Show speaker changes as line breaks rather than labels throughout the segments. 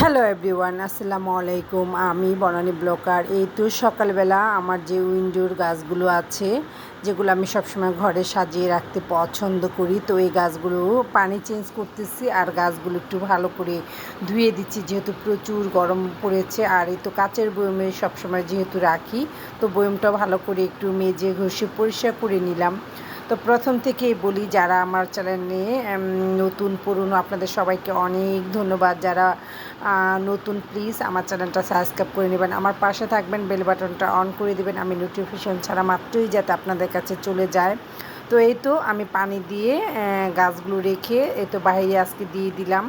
Hello everyone আসসালামু আলাইকুম আমি বনানী ব্লকার। এই তো সকালবেলা আমার যে উইন্ডোর গাছগুলো আছে, যেগুলো আমি সবসময় ঘরে সাজিয়ে রাখতে পছন্দ করি, তো এই গাছগুলো পানি চেঞ্জ করতেছি আর গাছগুলো একটু ভালো করে ধুয়ে দিচ্ছি, যেহেতু প্রচুর গরম পড়েছে। আর এই তো কাচের বয়মে সবসময় যেহেতু রাখি, তো বয়মটা ভালো করে একটু মেজে ঘষে পরিষ্কার করে নিলাম। তো প্রথম থেকেই বলি যারা আমার চ্যানেলে নতুন, পুরনো আপনাদের সবাইকে অনেক ধন্যবাদ। যারা নতুন প্লিজ আমার চ্যানেলটা সাবস্ক্রাইব করে নেবেন। আমার পাশে থাকবেন বেল বাটনটা অন করে দেবেন। আমি নোটিফিকেশন ছাড়া মাত্রই যাতে আপনাদের কাছে চলে যায়। তো এই তো আমি পানি দিয়ে গাছগুলো রেখে, এই তো বাইরে আজকে দিয়ে দিলাম।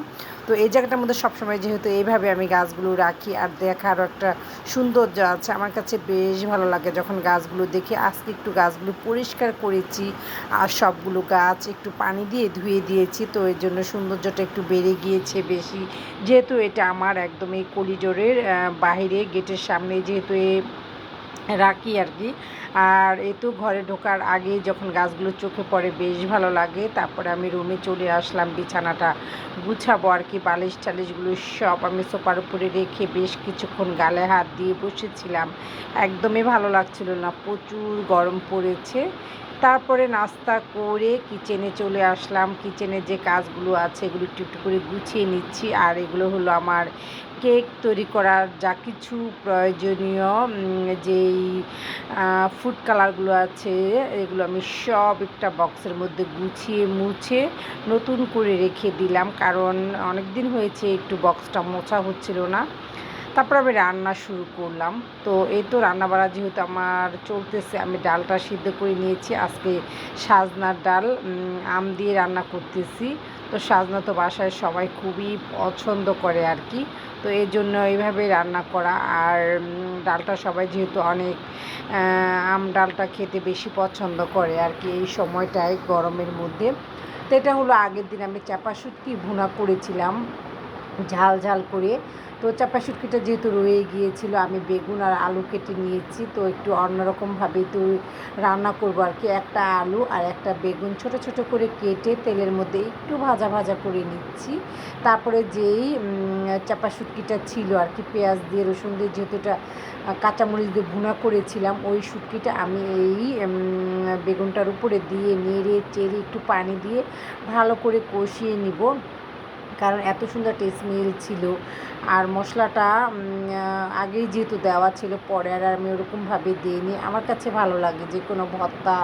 তো এই জায়গাটার মধ্যে সবসময় যেহেতু এইভাবে আমি গাছগুলো রাখি আর দেখারও একটা সৌন্দর্য আছে, আমার কাছে বেশ ভালো লাগে যখন গাছগুলো দেখি। আজকে একটু গাছগুলো পরিষ্কার করেছি আর সবগুলো গাছ একটু পানি দিয়ে ধুয়ে দিয়েছি, তো এর জন্য সৌন্দর্যটা একটু বেড়ে গিয়েছে বেশি। যেহেতু এটা আমার একদম এই করিডোরের বাহিরে গেটের সামনে যেহেতু রাখি আর কি। আর এ তো ঘরে ঢোকার আগে যখন গাছগুলো চোখে পড়ে বেশ ভালো লাগে, তারপরে আমি রুমে চলে আসলাম, বিছানাটা গুছাবো আর কি, বালিশ টালিশগুলো সব আমি সোপার উপরে রেখে বেশ কিছুক্ষণ গালে হাত দিয়ে বসেছিলাম। একদমই ভালো লাগছিল না, প্রচুর গরম পড়েছে। তারপরে নাস্তা করে কিচেনে চলে আসলাম। কিচেনে যে কাজগুলো আছে এগুলো একটু একটু করে গুছিয়ে নিচ্ছি। আর এগুলো হলো আমার কেক তৈরি করার যা কিছু প্রয়োজনীয় যেই ফুড কালারগুলো আছে, এগুলো আমি সব একটা বক্সের মধ্যে গুছিয়ে মুছে নতুন করে রেখে দিলাম। কারণ অনেক দিন হয়েছে একটু বক্সটা মোছা হচ্ছিল না। তারপর আমি রান্না শুরু করলাম। তো এই তো রান্নাবাড়া যেহেতু আমার চলতেছে, আমি ডালটা সিদ্ধ করে নিয়েছি। আজকে সাজনার ডাল আম দিয়ে রান্না করতেছি। তো সাজনা তো বাসায় সবাই খুবই পছন্দ করে আর কি। তো এই জন্য এইভাবে রান্না করা। আর ডালটা সবাই যেহেতু অনেক আম ডালটা খেতে বেশি পছন্দ করে আর কি এই সময়টায় গরমের মধ্যে। তো এটা হলো আগের দিন আমি চাপা শুটকি ভুনা করেছিলাম। ঝাল ঝাল করে। তো চাপা শুটকিটা যেহেতু রয়ে গিয়েছিল, আমি বেগুন আর আলু কেটে নিয়েছি। তো একটু অন্যরকমভাবে তো রান্না করব আর কি। একটা আলু আর একটা বেগুন ছোট ছোট করে কেটে তেলের মধ্যে একটু ভাজা ভাজা করে নিচ্ছি। তারপরে যেই চাপা শুটকিটা ছিল আর কি, পেঁয়াজ দিয়ে, রসুন দিয়ে যেহেতু এটা কাঁচামরিচ দিয়ে ভুনা করেছিলাম, ওই শুটকিটা আমি এই বেগুনটার উপরে দিয়ে নেড়ে চেড়ে একটু পানি দিয়ে ভালো করে কষিয়ে নিব। কারণ এত সুন্দর টেস্ট মিল ছিল। আর মশলাটা আগেই যেহেতু দেওয়া ছিল, পরে আর আমি ওরকমভাবে দিইনি। আমার কাছে ভালো লাগে যে কোনো ভর্তা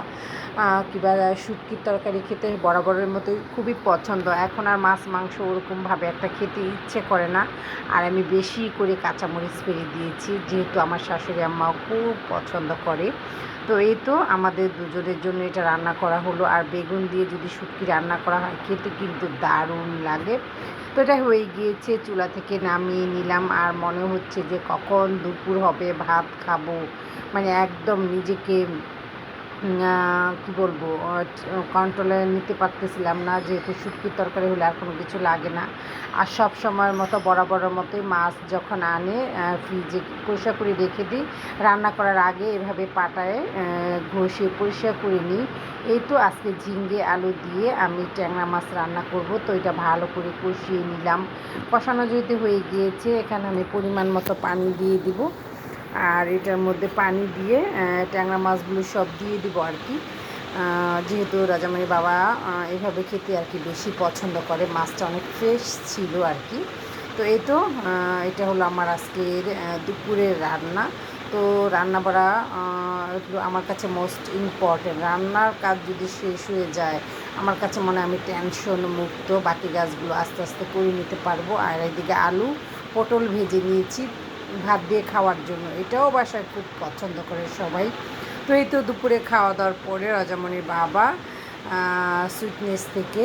কিংবা শুটকির তরকারি খেতে বরাবরের মতোই খুবই পছন্দ। এখন আর মাছ, মাংস ওরকমভাবে একটা খেতে ইচ্ছে করে না। আর আমি বেশি করে কাঁচামরিচ ফেলে দিয়েছি, যেহেতু আমার শাশুড়ি আম্মাও খুব পছন্দ করে। তো এই তো আমাদের দুজনের জন্য এটা রান্না করা হলো। আর বেগুন দিয়ে যদি শুটকি রান্না করা হয়, খেতে কিন্তু দারুণ লাগে। তো এটা হয়ে গিয়েছে, চুলা থেকে নামিয়ে নিলাম। আর মনে হচ্ছে যে কখন দুপুর হবে, ভাত খাব। মানে একদম নিজেকে কী বলব কন্ট্রোলে নিতে পারতেছিলাম না, যেহেতু শুটকির তরকারি হলে আর কোনো কিছু লাগে না। আর সব সময়ের মতো বরাবরের মতোই মাছ যখন আনে ফ্রিজে পরিষ্কার করে রেখে দিই। রান্না করার আগে এভাবে পাটায় ঘষে পরিষ্কার করে নিই। এই তো আজকে ঝিঙ্গে আলু দিয়ে আমি ট্যাংরা মাছ রান্না করব। তো এটা ভালো করে কষিয়ে নিলাম। কষানো যেহেতু হয়ে গিয়েছে, এখানে আমি পরিমাণ মতো পানি দিয়ে দিব। আর এটার মধ্যে পানি দিয়ে ট্যাংরা মাছগুলো সব দিয়ে দিব আর কি। যেহেতু রাজামারি বাবা এভাবে খেতে আর কি বেশি পছন্দ করে, মাছটা অনেক ফ্রেশ ছিল আর কি। তো এই তো এটা হলো আমার আজকের দুপুরের রান্না। তো রান্না বাড়া আমার কাছে মোস্ট ইম্পর্টেন্ট রান্নার কাজ যদি শেষ হয়ে যায়, আমার কাছে মনে আমি টেনশন মুক্ত। বাকি গাছগুলো আস্তে আস্তে করে নিতে পারব। আর এদিকে আলু, পটল ভেজে নিয়েছি। ভাত দিয়ে খাওয়ার জন্য। এটাও বাসায় খুব পছন্দ করে সবাই। তো এই তো দুপুরে খাওয়া দাওয়ার পরে রাজামণির বাবা সুইটনেস থেকে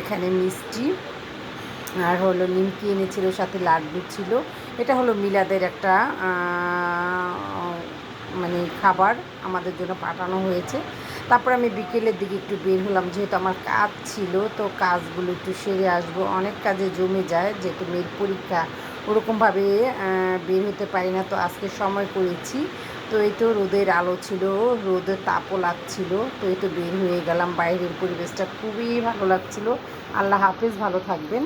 এখানে মিষ্টি আর হলো নিমকি এনেছিল, সাথে লাড্ডু ছিল। এটা হলো মিলাদের একটা মানে খাবার আমাদের জন্য পাঠানো হয়েছে। তারপর আমি বিকেলের দিকে একটু বের হলাম, যেহেতু আমার কাজ ছিল, তো কাজগুলো একটু সেরে আসব। অনেক কাজে জমে যায়, যেহেতু মেয়ের পরীক্ষা ওরকমভাবে বের হতে পারি না। তো আজকে সময় করেছি। তো এই তো রোদের আলো ছিল রোদের তাপও লাগছিল। তো এই তো বের হয়ে গেলাম। বাইরের পরিবেশটা খুবই ভালো লাগছিল। আল্লাহ হাফেজ, ভালো থাকবেন।